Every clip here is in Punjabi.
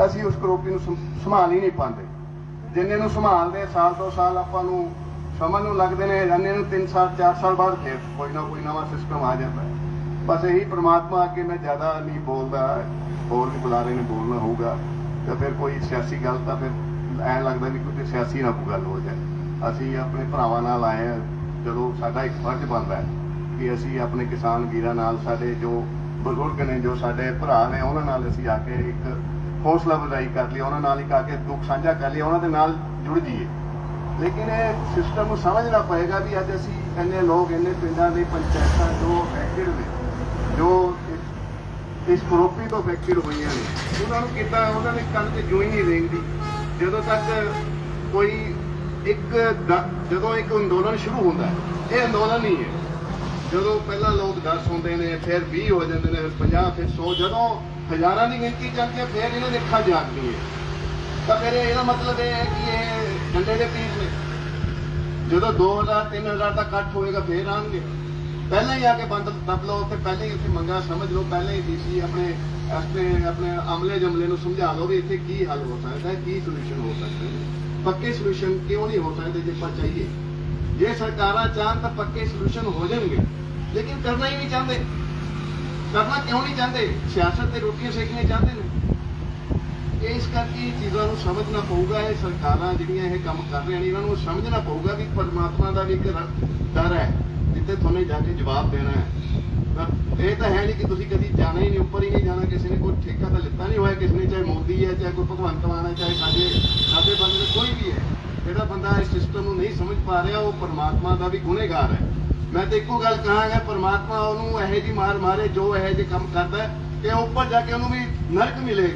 ਅਸੀਂ ਉਸ ਕਰੋਪੀ ਨੂੰ ਸੰਭਾਲ ਹੀ ਨਹੀਂ ਪਾਉਂਦੇ। ਜਿੰਨੇ ਨੂੰ ਸੰਭਾਲਦੇ ਸਾਲ ਤੋਂ ਸਾਲ ਆਪਾਂ ਨੂੰ ਸਮਝ ਨੂੰ ਲੱਗਦੇ ਨੇ ਜਾਨੇ ਨੂੰ 3 ਸਾਲ 4 ਸਾਲ ਬਾਅਦ ਫਿਰ ਕੋਈ ਨਾ ਕੋਈ ਨਵਾਂ ਸਿਸਟਮ ਆ ਜਾਂਦਾ। ਹੈ ਬਸ ਇਹੀ ਪ੍ਰਮਾਤਮਾ ਅੱਗੇ ਮੈਂ ਜ਼ਿਆਦਾ ਨਹੀਂ ਬੋਲਦਾ, ਹੋਰ ਵੀ ਬੁਲਾਰੇ ਨੇ ਬੋਲਣਾ ਹੋਊਗਾ, ਤਾਂ ਫਿਰ ਕੋਈ ਸਿਆਸੀ ਗੱਲ ਤਾਂ ਫਿਰ ਐ ਲੱਗਦਾ ਵੀ ਕੋਈ ਸਿਆਸੀ ਨਾ ਕੋਈ ਗੱਲ ਹੋ ਜਾਏ। ਅਸੀਂ ਆਪਣੇ ਭਰਾਵਾਂ ਨਾਲ ਆਏ ਹਾਂ ਜਦੋਂ ਸਾਡਾ ਇੱਕ ਫਰਜ਼ ਬਣਦਾ ਹੈ ਕਿ ਅਸੀਂ ਆਪਣੇ ਕਿਸਾਨ ਵੀਰਾਂ ਨਾਲ ਸਾਡੇ ਜੋ ਬਜ਼ੁਰਗ ਨੇ, ਜੋ ਸਾਡੇ ਭਰਾ ਨੇ, ਉਹਨਾਂ ਨਾਲ ਅਸੀਂ ਆ ਕੇ ਇੱਕ ਹੌਸਲਾ ਅਫਜ਼ਾਈ ਕਰ ਲਈ, ਉਹਨਾਂ ਨਾਲ ਇੱਕ ਆ ਕੇ ਦੁੱਖ ਸਾਂਝਾ ਕਰ ਲਿਆ, ਉਹਨਾਂ ਦੇ ਨਾਲ ਜੁੜ ਜਾਈਏ। ਲੇਕਿਨ ਇਹ ਸਿਸਟਮ ਨੂੰ ਸਮਝਣਾ ਪਏਗਾ ਵੀ ਅੱਜ ਅਸੀਂ ਇੰਨੇ ਲੋਕ, ਇੰਨੇ ਪਿੰਡਾਂ ਦੇ ਪੰਚਾਇਤਾਂ ਜੋ ਅਫੈਕਟਡ ਨੇ, ਜੋ ਇਸ- ਕਰੋਪੀ ਤੋਂ ਅਫੈਕਟਡ ਹੋਈਆਂ ਨੇ, ਉਹਨਾਂ ਨੂੰ ਕਿਤਾ ਉਹਨਾਂ ਨੇ ਕੰਨ ਤੇ ਜੂਈ ਨਹੀਂ ਰੇਂਗਦੀ। ਜਦੋਂ ਤੱਕ ਕੋਈ ਇੱਕ ਜਦੋਂ ਇੱਕ ਅੰਦੋਲਨ ਸ਼ੁਰੂ ਹੁੰਦਾ ਹੈ, ਇਹ ਅੰਦੋਲਨ ਨਹੀਂ ਹੈ। ਜਦੋਂ ਪਹਿਲਾਂ ਲੋਕ 10 ਹੁੰਦੇ ਨੇ, ਫਿਰ 20 ਹੋ ਜਾਂਦੇ ਨੇ, ਫਿਰ 50 ਫਿਰ 100 ਜਦੋਂ ਹਜ਼ਾਰਾਂ ਦੀ ਗਿਣਤੀ ਚੱਲਦੀ ਹੈ ਫਿਰ ਇਹਨਾਂ ਦੇ ਅੱਖਾਂ ਜਾਗਦੀ ਹੈ ਤਾਂ ਫਿਰ ਇਹਦਾ ਮਤਲਬ ਇਹ ਹੈ ਕਿ ਇਹ ਡੰਡੇ ਦੇ ਪੀਸ ਨੇ। ਜਦੋਂ 2000 3000 ਦਾ ਇਕੱਠ ਹੋਏਗਾ, ਫਿਰ ਆਣਗੇ। ਪਹਿਲਾਂ ਹੀ ਆ ਕੇ ਬੰਦ ਦੱਬ ਲਓ, ਤੇ ਪਹਿਲਾਂ ਹੀ ਇੱਥੇ ਮੰਗਾ ਸਮਝ ਲਓ, ਪਹਿਲਾਂ ਹੀ ਡੀਸੀ ਆਪਣੇ ਆਪਣੇ ਆਪਣੇ ਅਮਲੇ ਜਮਲੇ ਨੂੰ ਸਮਝਾ ਲਓ ਵੀ ਇੱਥੇ ਕੀ ਹੱਲ ਹੋ ਸਕਦਾ ਹੈ, ਕੀ ਸੋਲੂਸ਼ਨ ਹੋ ਸਕਦਾ ਹੈ। ਪੱਕੇ ਸੋਲੂਸ਼ਨ ਕਿਉਂ ਨਹੀਂ ਹੋ ਸਕਦੇ ਜੇ ਆਪਾਂ ਚਾਹੀਏ? ਜੇ ਸਰਕਾਰਾਂ ਚਾਹਣ ਤਾਂ ਪੱਕੇ ਸੋਲੂਸ਼ਨ ਹੋ ਜਾਣਗੇ। ਲੇਕਿਨ ਕਰਨਾ ਹੀ ਨਹੀਂ ਚਾਹੁੰਦੇ। ਕਰਨਾ ਕਿਉਂ ਨਹੀਂ ਚਾਹੁੰਦੇ? ਸਿਆਸਤ ਤੇ ਰੋਟੀਆਂ ਸੇਕਣੀਆਂ ਚਾਹੁੰਦੇ ਨੇ। ਇਸ ਕਰਕੇ ਇਹ ਚੀਜ਼ਾਂ ਨੂੰ ਸਮਝਣਾ ਪਊਗਾ, ਇਹ ਸਰਕਾਰਾਂ ਜਿਹੜੀਆਂ ਇਹ ਕੰਮ ਕਰ ਰਹੀਆਂ ਨੇ, ਇਹਨਾਂ ਨੂੰ ਸਮਝਣਾ ਪਊਗਾ ਵੀ ਪਰਮਾਤਮਾ ਦਾ ਵੀ ਇੱਕ ਡਰ ਹੈ, ਜਿੱਥੇ ਤੁਹਾਨੂੰ ਜਾ ਕੇ ਜਵਾਬ ਦੇਣਾ ਹੈ। ਇਹ ਤਾਂ ਹੈ ਨਹੀਂ ਕਿ ਤੁਸੀਂ ਕਦੀ ਜਾਣਾ ਹੀ ਨਹੀਂ, ਉੱਪਰ ਹੀ ਨਹੀਂ ਜਾਣਾ, ਕਿਸੇ ਨੇ ਕੋਈ ਠੇਕਾ ਤਾਂ ਲਿੱਤਾ ਨਹੀਂ ਹੋਇਆ, ਕਿਸੇ ਨੇ ਚਾਹੇ ਮੋਦੀ ਹੈ, ਚਾਹੇ ਕੋਈ ਭਗਵੰਤ ਮਾਨ ਹੈ, ਚਾਹੇ ਸਾਡੇ ਸਾਡੇ ਬੰਦੇ ਕੋਈ ਵੀ ਹੈ। ਜਿਹੜਾ ਬੰਦਾ ਇਸ ਸਿਸਟਮ ਨੂੰ ਨਹੀਂ ਸਮਝ ਪਾ ਰਿਹਾ, ਉਹ ਪਰਮਾਤਮਾ ਦਾ ਵੀ ਗੁਨੇਗਾਰ ਹੈ। ਮੈਂ ਤੇ ਇੱਕੋ ਗੱਲ ਕਹਾਂਗਾ, ਪਰਮਾਤਮਾ ਉਹਨੂੰ ਇਹੋ ਜੀ ਮਾਰ ਮਾਰੇ, ਜੋ ਇਹੋ ਜਿਹੇ ਕੰਮ ਕਰਦਾ ਕਿ ਉੱਪਰ ਜਾ ਕੇ ਉਹਨੂੰ ਵੀ ਨਰਕ ਮਿਲੇ।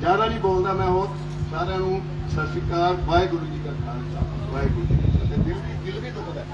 ਜ਼ਿਆਦਾ ਨਹੀਂ ਬੋਲਦਾ ਮੈਂ ਹੋਰ। ਸਾਰਿਆਂ ਨੂੰ ਸਤਿ ਸ਼੍ਰੀ ਅਕਾਲ, ਵਾਹਿਗੁਰੂ ਜੀ ਕਾ ਖਾਲਸਾ, ਵਾਹਿਗੁਰੂ ਜੀ ਕੀ ਫਤਿਹ। ਦਿਲ ਵੀ ਦੁਖਦਾ